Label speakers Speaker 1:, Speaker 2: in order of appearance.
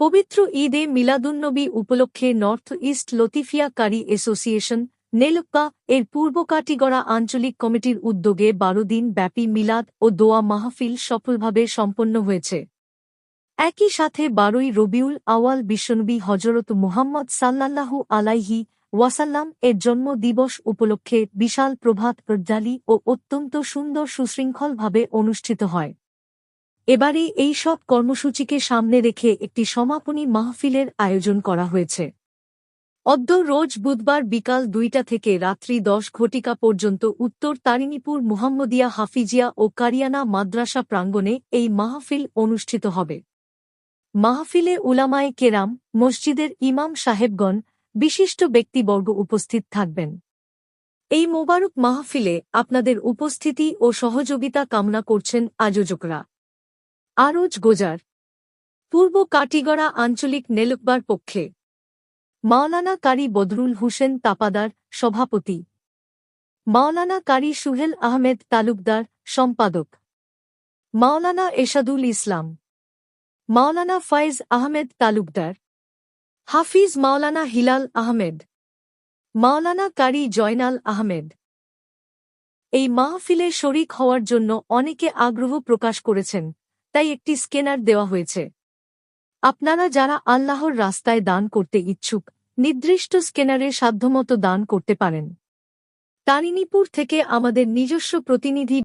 Speaker 1: পবিত্র ঈদে মিলাদুন্নবী উপলক্ষে north east Latifia Qari association, নেলক্কা, এর পূর্ব কাটিগড়া আঞ্চলিক কমিটির উদ্যোগে বারো দিন ব্যাপী মিলাদ ও দোয়া মাহফিল সফলভাবে সম্পন্ন হয়েছে। একই সাথে বারোই রবিউল আওয়াল বিশ্বনবী হজরত মুহাম্মদ সাল্লাল্লাহু আলাইহি ওয়াসাল্লাম এর জন্ম দিবস উপলক্ষে বিশাল প্রভাত প্রজ্জালি ও অত্যন্ত সুন্দর সুশৃঙ্খলভাবে অনুষ্ঠিত হয়। এবারে এই সব কর্মসূচিকে সামনে রেখে একটি সমাপনী মাহফিলের আয়োজন করা হয়েছে। অদ্য রোজ বুধবার বিকাল দুইটা থেকে রাত্রি দশ ঘটিকা পর্যন্ত উত্তর তারিণীপুর মুহাম্মদিয়া হাফিজিয়া ও কারিয়ানা মাদ্রাসা প্রাঙ্গণে এই মাহফিল অনুষ্ঠিত হবে। মাহফিলে উলামায়ে কেরাম, মসজিদের ইমাম সাহেবগণ, বিশিষ্ট ব্যক্তিবর্গ উপস্থিত থাকবেন। এই মোবারক মাহফিলে আপনাদের উপস্থিতি ও সহযোগিতা কামনা করছেন আয়োজকরা। আরজ গোজার। পূর্ব কাটিগড়া আঞ্চলিক নেলুকবার পক্ষে। মাওলানা কারি বদরুল হুসেন তাপাদার সভাপতি। মাওলানা কারি সুহেল আহমেদ তালুকদার সম্পাদক। মাওলানা এশাদুল ইসলাম। মাওলানা ফয়েজ আহমেদ তালুকদার। হাফিজ মাওলানা হিলাল আহমেদ। মাওলানা কারি জয়নাল আহমেদ। এই মাহফিলে শরিক হওয়ার জন্য অনেকে আগ্রহ প্রকাশ করেছেন। তাই একটি স্ক্যানার দেওয়া হয়েছে। আপনারা যারা আল্লাহর রাস্তায় দান করতে ইচ্ছুক, নির্দিষ্ট স্ক্যানারে সাধ্যমতো দান করতে পারেন। তারিনীপুর থেকে আমাদের নিজস্ব প্রতিনিধি